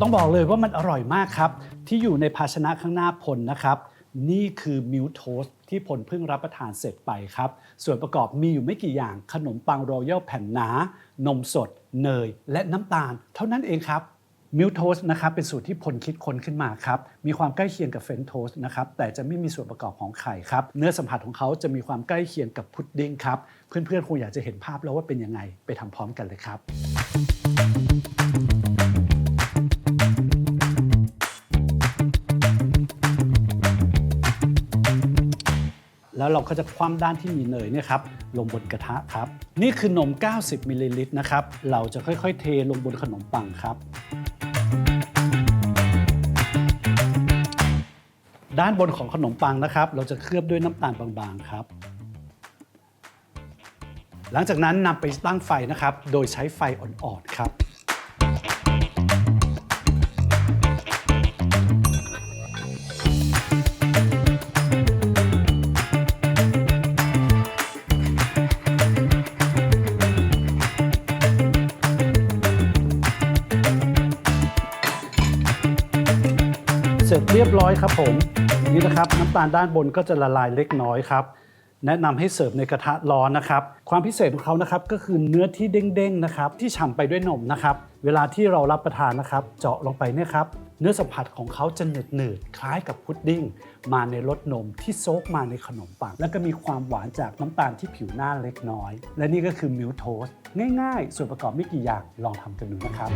ต้องบอกเลยว่ามันอร่อยมากครับ ที่อยู่ในภาชนะข้างหน้าพลนะครับ นี่คือมิลโทสที่พลเพิ่งรับประทานเสร็จไปครับ ส่วนประกอบมีอยู่ไม่กี่อย่างขนมปังรอยัลแผ่นหนา นมสด เนย และน้ำตาล เท่านั้นเองครับมิลโทสนะครับเป็นสูตรที่พลคิดค้นขึ้นมาครับ มีความใกล้เคียงกับเฟรนโทสนะครับแต่จะไม่มีส่วนประกอบของไข่ครับ เนื้อสัมผัสของเขาจะมีความใกล้เคียงกับพุดดิ้งครับ เพื่อนๆคงอยากจะเห็นภาพแล้วว่าเป็นยังไงไปทำพร้อมกันเลยครับ แล้วเราก็จะคว่ำด้านที่มีเนยเนี่ยครับลงบนกระทะครับ นี่คือนม 90มิลลิลิตรนะครับเราจะค่อยๆ เทลงบนขนมปังครับด้านบนของขนมปังนะครับ เราจะเคลือบด้วยน้ำตาลบางๆครับ หลังจากนั้นนำไปตั้งไฟนะครับ โดยใช้ไฟอ่อนๆครับ เสร็จเรียบร้อยครับผมนี่นะครับน้ำตาลด้านบนก็จะละลายเล็กน้อยครับ แนะนำให้เสิร์ฟในกระทะร้อนนะครับ ความพิเศษของเขานะครับก็คือเนื้อที่เด้งๆนะครับ ที่ฉ่ำไปด้วยนมนะครับ เวลาที่เรารับประทานนะครับ เจาะลงไปเนี่ยครับเนื้อสัมผัสของเขาจะหนืดๆคล้ายกับพุดดิ้ง มาในรสนมที่โซกมาในขนมปัง แล้วก็มีความหวานจากน้ำตาลที่ผิวหน้าเล็กน้อย และนี่ก็คือมิลโทสง่ายๆ ส่วนประกอบไม่กี่อย่างลองทำกันดูนะครับ